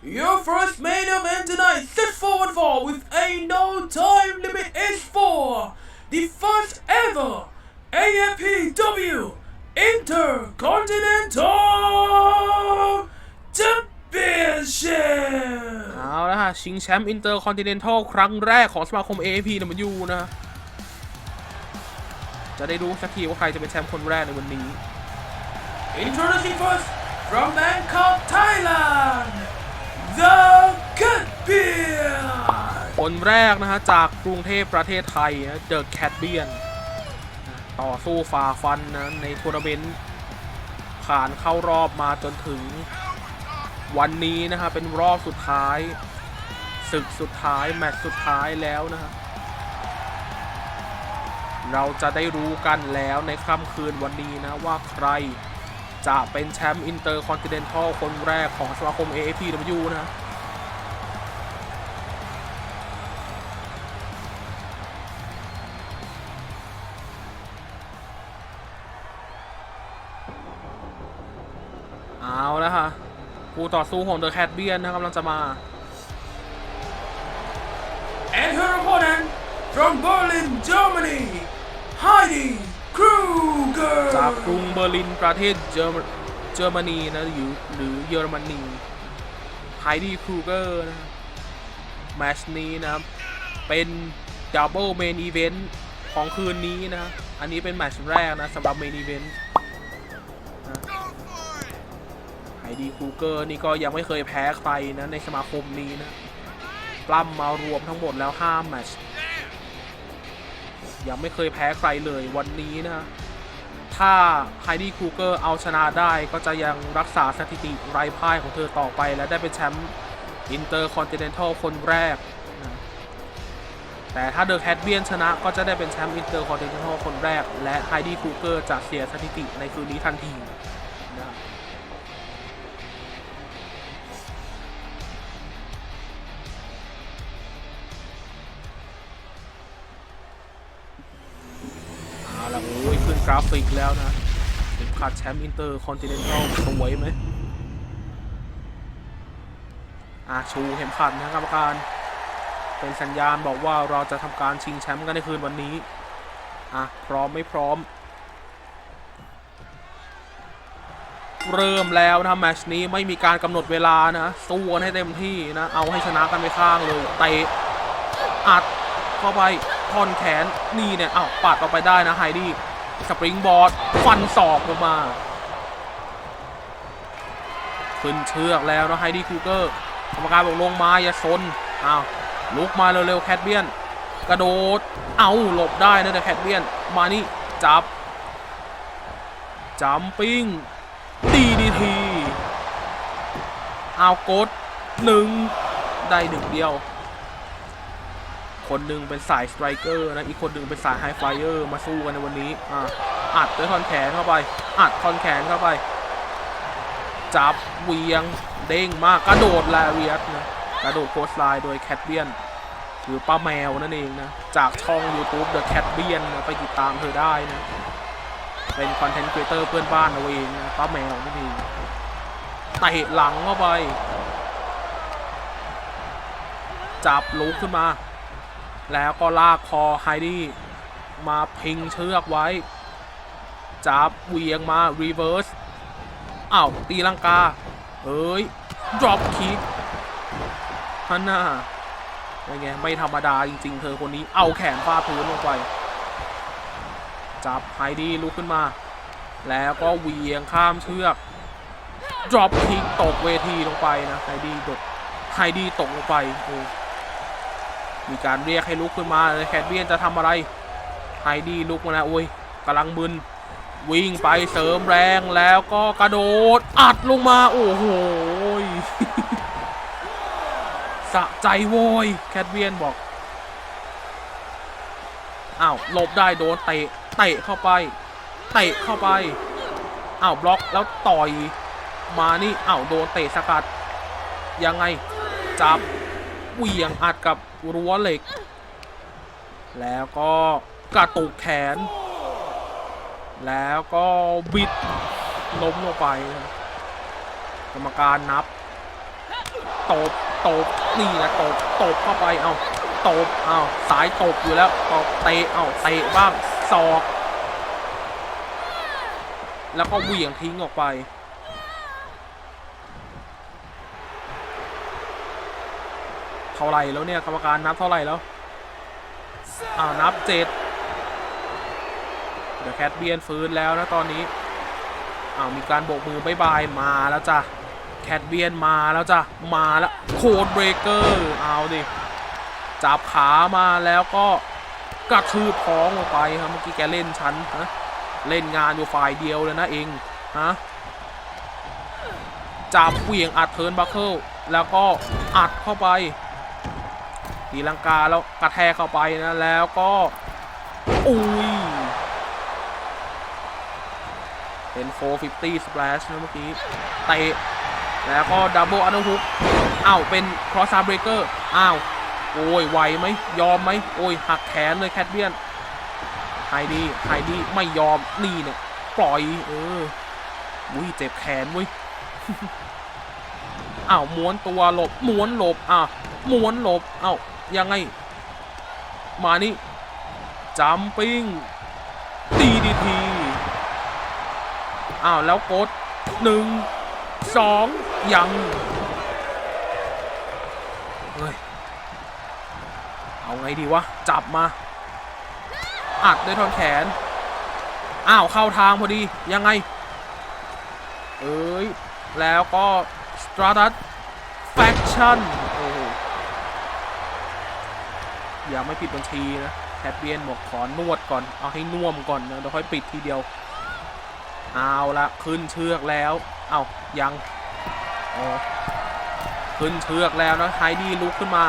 Your first main event tonight, set forward for with a no time limit is for the first ever AFPW Intercontinental Championship. เอาละฮะ ชิงแชมป์อินเตอร์คอนติเนนทัลครั้งแรกของสมาคม AAP นะมันยูนะ จะได้รู้สักทีว่าใครจะเป็นแชมป์คนแรกในวันนี้ Introducing first from Bangkok, Thailand, the Good Beer. คนแรกนะฮะ จากกรุงเทพประเทศไทยนะเดอะแคทเบียนต่อสู้ฝ่าฟันนะในทัวร์นาเมนต์ผ่านเข้ารอบมาจนถึงวันนี้นะฮะเป็นรอบสุดท้ายศึกสุดท้าย แมตช์สุดท้ายแล้วนะฮะเราจะได้รู้กันแล้วในค่ำคืนวันนี้นะว่าใคร จะเป็นแชมป์อินเตอร์คอนติเนนทัลคนแรกของสมาคม AFPW นะฮะเอาแล้วค่ะผู้ต่อสู้ของเดอะแคทเบียนนะกำลังจะมา And her opponent from Berlin, Germany, Heidi Kruger. จากกรุงเบอร์ลินประเทศเยอรมเยอรมนีนะหรือหรือเยอรมนีไฮดี้ครูเกอร์นะแมชนี้นะครับ เป็นดับเบิลเมนอีเวนต์ของคืนนี้นะ อันนี้เป็นแมชแรกนะสำหรับเมนอีเวนต์ไฮดี้ครูเกอร์นี่ก็ยังไม่เคยแพ้ใครนะในสมาคมนี้นะปล้ำมารวมทั้งหมดแล้ว 5 แมตช์ ยังไม่เคยแพ้ใครเลยวันนี้นะ ถ้าไฮดี้ครูเกอร์เอาชนะได้ก็จะยังรักษาสถิติไร้พ่ายของเธอต่อไป และได้เป็นแชมป์อินเตอร์คอนติเนนทัลคนแรกนะแต่ถ้าเดอะแคทเบียนชนะก็จะได้เป็นแชมป์อินเตอร์คอนติเนนทัลคนแรก และไฮดี้ครูเกอร์จะเสียสถิติในคืนนี้ทันที กราฟิกแล้วนะเข็มขัดแชมป์อินเตอร์คอนติเนนทัลสวยไหมอะชูเข็มขัดนะกรรมการ เป็นสัญญาณบอกว่าเราจะทำการชิงแชมป์กันในคืนวันนี้ อะ พร้อมไม่พร้อม เริ่มแล้วนะแมชนี้ไม่มีการกำหนดเวลานะสู้กันให้เต็มที่นะ เอาให้ชนะกันไปข้างเลยเตะอัดเข้าไปท่อนแขนนี่เนี่ยอ้าวปัดออกไปได้นะไฮดี้ สปริงบอร์ด ฟันศอกลงมา ขึ้นเชือกแล้วนะไฮดี้คูเกอร์กรรมการบอกลงมา อย่าซนอ้าวลุกมาเร็วๆแคทเบียน กระโดด เอาหลบได้นะแต่แคทเบียน มานี่ จับจัมปิ้งดีดีทีเอากดหนึ่งได้หนึ่งเดียว คนหนึ่งเป็นสายสไตรเกอร์นะ อีกคนหนึ่งเป็นสายไฮไฟเออร์มาสู้กันในวันนี้ อะอัดด้วยท่อนแขนเข้าไป อัดท่อนแขนเข้าไป จับเวียง เด้งมากกระโดดแลเรียสนะ กระโดดโคสไลน์โดยแคทเบียนหรือป้าแมวนั่นเองนะ จากช่อง YouTube The Cat b i a n นะไปติดตามเธอได้นะ เป็นคอนเทนต์ครีเอเตอร์เพื่อนบ้านเอาเองนะป้าแมวนั่นเองเตะหลังเข้าไป จับลุกขึ้นมา แล้วก็ลากคอไฮดี้มาพิงเชือกไว้ จับเวียงมา รีเวิร์สอ้าวตีลังกา เอ้ย drop kick ฮันน่าอะไรไงไม่ธรรมดาจริง ๆ เธอคนนี้เอาแขนฟาดพื้นลงไป จับไฮดี้ลุกขึ้นมา แล้วก็เวียงข้ามเชือก drop kick ตกเวทีลงไปนะไฮดี้ตกไฮดี้ตกลงไปโอ้ มีการเรียกให้ลุกขึ้นมาแคทเบียนจะทำอะไรไฮดี้ลุกมาแล้วโอ้ยกำลังมึน วิ่งไปเสริมแรงแล้วก็กระโดดอัดลงมาโอ้โหสะใจโวยแคทเวียนบอกอ้าวหลบได้โดนเตะเตะเข้าไปเตะเข้าไปอ้าวบล็อกแล้วต่อยมานี่อ้าวโดนเตะสกัดยังไงจับ เหวี่ยงอัดกับรั้วเหล็ก แล้วก็กระตุกแขน แล้วก็บิดล้มลงไป กรรมการนับตบตบนี่นะตบตบเข้าไปเอาตบเอาสายตบอยู่แล้วตบเตะเอาเตะบ้างศอก แล้วก็เหวี่ยงทิ้งออกไป เท่าไหร่แล้วเนี่ยกรรมการนับเท่าไหร่แล้วอ้าวนับเจ็ดเดี๋ยวแคทเบียนฟื้นแล้วนะตอนนี้อ้าวมีการโบกมือบายบายมาแล้วจ้ะแคทเบียนมาแล้วจ้ะมาแล้วโคดเบรกเกอร์เอาดิจับขามาแล้วก็กระทืบท้องลงไปครับเมื่อกี้แกเล่นชั้นฮะเล่นงานอยู่ฝ่ายเดียวเลยนะเองฮะจับเหวี่ยงอัดเทิร์นบัคเคิลแล้วก็อัดเข้าไป ตีลังกาแล้วกระแทกเข้าไปนะแล้วก็อุ้ยเป็น450 splash นะเมื่อกี้เตะแล้วก็ดับเบิลอันเดอร์ฮุกอ้าวเป็น cross arm breaker อ้าวโอ้ยไหวไหมยอมไหมโอ้ยหักแขนเลยแคทเบียนไฮดีไฮดีไม่ยอมนี่เนี่ยปล่อยเอออุ้ยเจ็บแขนเว้ยอ้าวม้วนตัวหลบม้วนหลบอะม้วนหลบอ้าว ยังไง มานี่จัมปิ้งดีดีทีอ้าว แล้วกดหนึ่งสองยังเฮ้ยเอาไงดีวะ จับมา อัดด้วยท่อนแขน อ้าว เข้าทางพอดี ยังไง เอ้ย แล้วก็ Stratus Faction โอ้โหยังไม่ปิดบัญชีนะแคทเบียนบอกขอนวดก่อนเอาให้น่วมก่อนนะเดี๋ยวค่อยปิดทีเดียว เอาละขึ้นเชือกแล้ว เอายังอ๋อขึ้นเชือกแล้วนะไฮดี้ลุกขึ้นมา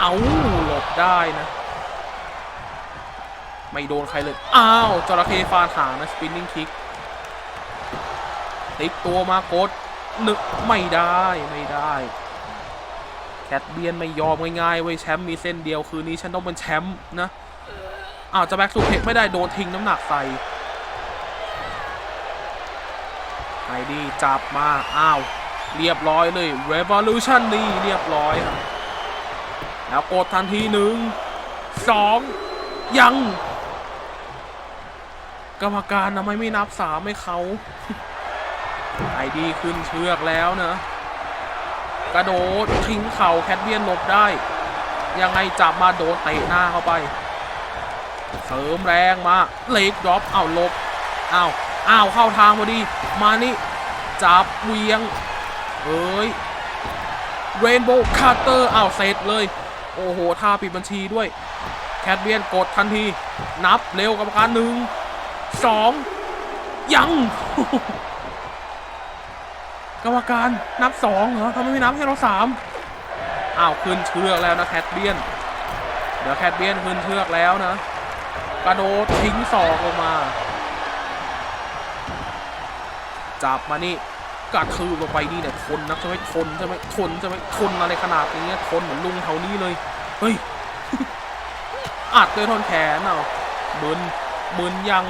เอาหลบได้นะ ไม่โดนใครเลย อ้าวจระเข้ฟาดหางนะสปินนิ่งคิกติดตัวมากดนึกไม่ได้ไม่ได้ แคทเบียนไม่ยอมง่ายๆเว้ยแชมป์มีเส้นเดียวคืนนี้ฉันต้องเป็นแชมป์นะอ้าวจะแบ็กซูเพกไม่ได้โดนทิ้งน้ำหนักใส่ไฮดี้จับมา อ้าว เรียบร้อยเลย Revolution นี่เรียบร้อยครับแล้วกดทันทีหนึ่งสองยัง กรรมการทำไมไม่นับสามให้เขาไอดีขึ้นเชือกแล้วนะ กระโดดทิ้งเข่าแคทเบียนหลบได้ ยังไงจับมาโดนเตะหน้าเข้าไป เสริมแรงมาเล็กดรอปเอาหลบอ้าวอ้าวเข้าทางพอดี มานี่ จับเวียง เอ้ยเรนโบว์คาร์เตอร์อ้าวเสร็จเลย โอ้โหท่าปิดบัญชีด้วย แคทเบียนกดทันที นับเร็วกรรมการหนึ่งสองยัง กรรมการนับสองเหรอทำไมไม่นับให้เราสามอ้าวขึ้นเชือกแล้วนะแคทเบียน เดี๋ยวแคทเบียนขึ้นเชือกแล้วนะกระโดดทิ้งศอกลงมา จับมานี่กระทืบลงไปนี่เนี่ยทนนะใช่ไหมทนใช่ไหมทนใช่ไหมทนอะไรขนาดนี้ทนเหมือนลุงแถวนี้เลย เฮ้ยอัดด้วยทนแขนเอามึนมึนยัง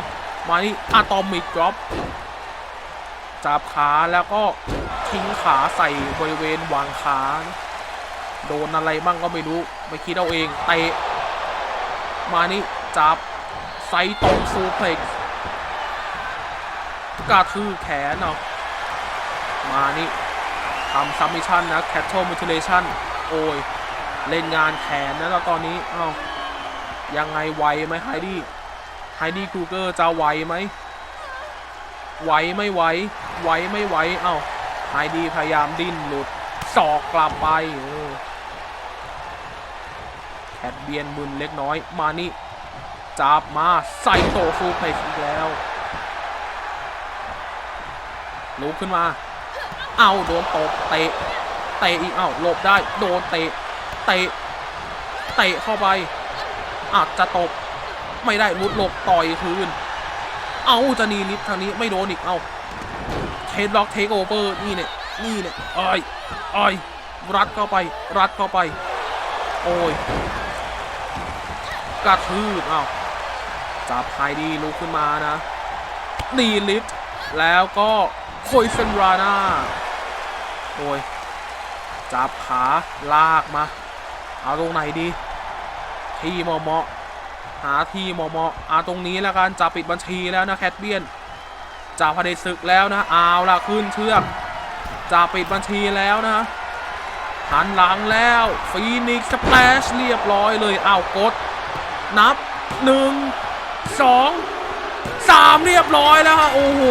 มานี่อะตอมิกดรอปจับขาแล้วก็ ทิ้งขาใส่บริเวณวางขา โดนอะไรบ้างก็ไม่รู้ ไม่คิดเอาเองเตะมานี่จับไซตรงซูเพล็กกระทืบแขนเอาะมานี่ทำซัมมิชันนะแคทโ l มิเลชันโอ้ย เล่นงานแขนนะแล้วตอนนี้เอายังไงไหวไหมไฮดี้ไฮดี้ครูเกอร์จะไหวไหมไหวไม่ไหวไหวไม่ไหวเอ้า ไฮดีพยายามดิ้นหลุดศอกกลับไปเออแคทเบียนมึนเล็กน้อยมานี่จับมาใส่โตฟูเพล็กซ์อีกแล้วลุกขึ้นมา เอาโดนตบเตะ เตะอีกเอาหลบได้ โดนเตะ เตะ เตะเข้าไปอาจจะตบ ไม่ได้มุดหลบต่อยคืน เอาจะนีนิดทางนี้ไม่โดนอีกเอา ทนล็อกเทคโอเวอร์นี่เนี่ยนี่เนี่ยอ้อยอ้อยรัดเข้าไป รัดเข้าไป โอ้ยกระทืบเอาจับไฮดีลุกขึ้นมานะ ดีลิฟต์แล้วก็โคยเซนราน่าโอ้ยจับขาลากมา เอาตรงไหนดี ที่เหมาะเหมาะหาที่เหมาะเหมาะเอาตรงนี้แล้วกันจะปิดบัญชีแล้วนะแคทเบียน จะพเดศึกแล้วนะเอาละขึ้นเชือกจะปิดบัญชีแล้วนะหันหลังแล้วฟีนิกซ์สเปชเรียบร้อยเลยอ้าวกด นับหนึ่งสองสามเรียบร้อยแล้วฮะโอ้โห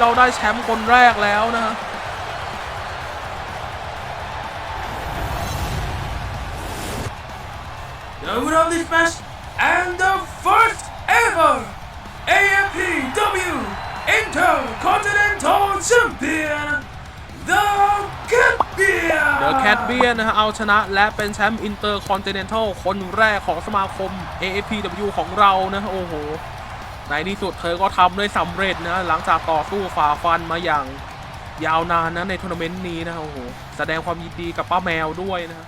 เราได้แชมป์คนแรกแล้วนะฮะ The winner of this match and the first ever AFPW Intercontinental Champion, the Champion. เดอะแคทเบียนนะฮะเอาชนะและเป็นแชมป์อินเตอร์คอนติเนนทัลคนแรกของสมาคม AFPW ของเรานะโอ้โห ในที่สุดเธอก็ทำได้สำเร็จนะ หลังจากต่อสู้ฝ่าฟันมาอย่างยาวนานนะในทัวร์นาเมนต์นี้นะโอ้โห แสดงความยินดีกับป้าแมวด้วยนะฮะ